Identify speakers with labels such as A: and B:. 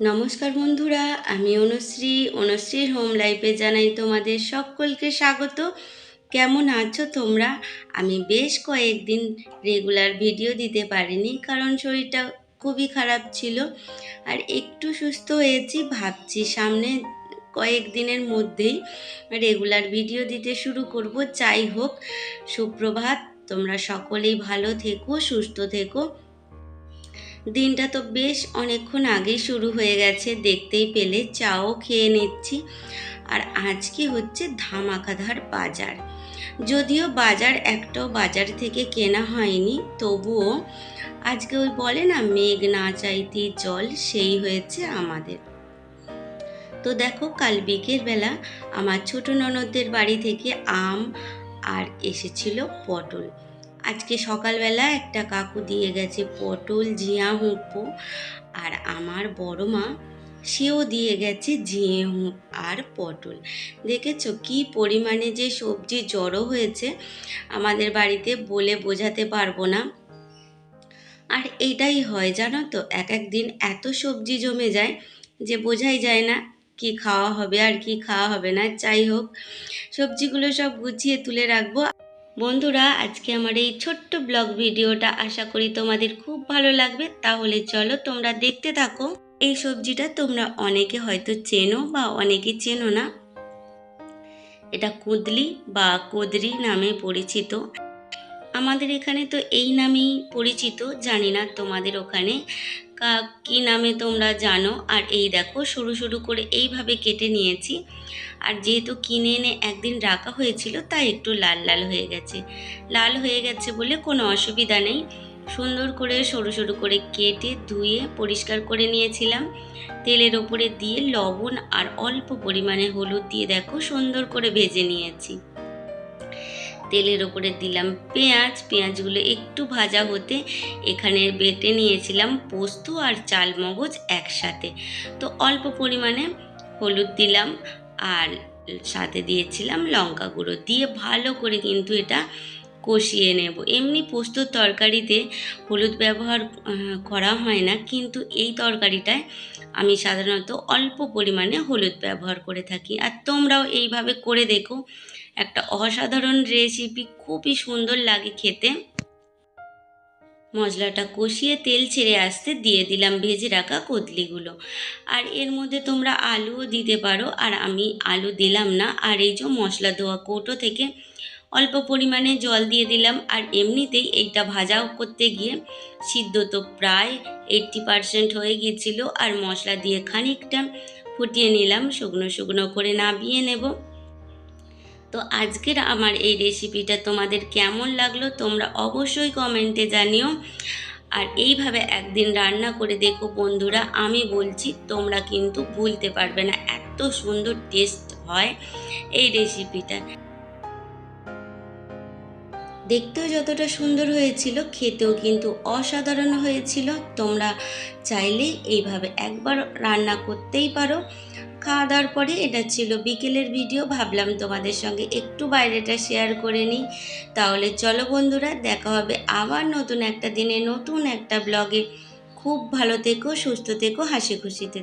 A: নমস্কার বন্ধুরা, আমি অনুশ্রী। অনুশ্রীর হোম লাইফে জানাই তোমাদের সকলকে স্বাগত। কেমন আছো তোমরা? আমি বেশ কয়েকদিন রেগুলার ভিডিও দিতে পারিনি কারণ শরীরটা খুবই খারাপ ছিল। আর একটু সুস্থ হয়েছি, ভাবছি সামনে কয়েকদিনের মধ্যেই রেগুলার ভিডিও দিতে শুরু করব। যাই হোক, সুপ্রভাত। তোমরা সকলেই ভালো থেকো, সুস্থ থেকো। দিনটা তো বেশ অনেকক্ষণ আগেই শুরু হয়ে গেছে, দেখতেই পেলে চাও খেয়ে নিচ্ছি। আর আজকে হচ্ছে ধামাকাধার বাজার। যদিও বাজার একটাও বাজার থেকে কেনা হয়নি, তবুও আজকে ওই বলে না, মেঘ না চাইতে জল, সেই হয়েছে আমাদের। তো দেখো, কাল বিকেলবেলা আমার ছোট ননদদের বাড়ি থেকে আম আর এসেছিল পটল। আজকে সকালবেলা একটা কাকু দিয়ে গেছে পটল ঝিয়া হুঁপো আর আমার বড় মা, সেও দিয়ে গেছে ঝিঙে হুঁপ আর পটল। দেখেছ কি পরিমাণে যে সবজি জড়ো হয়েছে, আমাদের বাড়িতে বলে বোঝাতে পারব না। আর এইটাই হয়, জানো তো, এক এক দিন এত সবজি জমে যায় যে বোঝাই যায় না কি খাওয়া হবে আর কি খাওয়া হবে না। যাই হোক, সবজিগুলো সব গুছিয়ে তুলে রাখব। বন্ধুরা, আজকে আমার এই ছোট্ট ব্লগ ভিডিওটা আশা করি তোমাদের খুব ভালো লাগবে। তাহলে চলো তোমরা দেখতে থাকো। এই সবজিটা তোমরা অনেকে হয়তো চেনো বা অনেকে চেনো না। এটা কুদলি বা কুদরি নামে পরিচিত। আমাদের এখানে তো এই নামেই পরিচিত, জানি না তোমাদের ওখানে। কী নামে তোমরা জানো? আর এই দেখো সরু সরু করে এইভাবে কেটে নিয়েছি। আর যেহেতু কিনে এনে একদিন রাখা হয়েছিল, তাই একটু লাল লাল হয়ে গেছে। লাল হয়ে গেছে বলে কোনো অসুবিধা নেই। সুন্দর করে সরু সরু করে কেটে ধুয়ে পরিষ্কার করে নিয়েছিলাম। তেলের ওপরে দিয়ে লবণ আর অল্প পরিমাণে হলুদ দিয়ে দেখো, সুন্দর করে ভেজে নিয়েছি। তেলের ওপরে দিলাম পেঁয়াজ। পেঁয়াজগুলো একটু ভাজা হতে এখানে বেটে নিয়েছিলাম পোস্ত আর চাল মগজ একসাথে। তো অল্প পরিমাণে হলুদ দিলাম আর সাথে দিয়েছিলাম লঙ্কা গুঁড়ো। দিয়ে ভালো করে কিন্তু এটা কষিয়ে নেব। এমনি পোস্তর তরকারিতে হলুদ ব্যবহার করা হয় না। কিন্তু এই তরকারিটায় আমি সাধারণত অল্প পরিমাণে হলুদ ব্যবহার করে থাকি। আর তোমরাও এইভাবে করে দেখো। একটা অসাধারণ রেসিপি খুবই সুন্দর লাগে খেতে। মশলাটা কষিয়ে তেল ছেড়ে আসতে দিয়ে দিলাম ভেজে রাখা কদলিগুলো। আর এর মধ্যে তোমরা আলুও দিতে পারো, আর আমি আলু দিলাম না। আর এই যে মশলা ধোয়া কৌটো থেকে অল্প পরিমাণে জল দিয়ে দিলাম, আর এমনিতেই এইটা ভাজাও করতে গিয়ে সিদ্ধ তো প্রায় এইট্টি পারসেন্ট হয়ে গিয়েছিল। আর মশলা দিয়ে খানিকটা ফুটিয়ে নিলাম, শুকনো শুকনো করে নাবিয়ে নেব। তো আজকের আমার এই রেসিপিটা তোমাদের কেমন লাগল তোমরা অবশ্যই কমেন্টে জানিও। আর এইভাবে একদিন রান্না করে দেখো বন্ধুরা, আমি বলছি তোমরা কিন্তু ভুলতে পারবে না, এত সুন্দর টেস্ট হয় এই রেসিপিটা দেখতেও যতটা সুন্দর হয়েছিল, খেতেও কিন্তু অসাধারণ হয়েছিল। তোমরা চাইলে এইভাবে একবার রান্না করতেই পারো। খাওয়া দাওয়ার পরে এটা ছিল বিকেলের ভিডিও, ভাবলাম তোমাদের সঙ্গে একটু বাইরেটা শেয়ার করে নিই। তাহলে চলো বন্ধুরা, দেখা হবে আবার নতুন একটা দিনে, নতুন একটা ব্লগে খুব ভালো থেকো, সুস্থ থেকো হাসি খুশিতে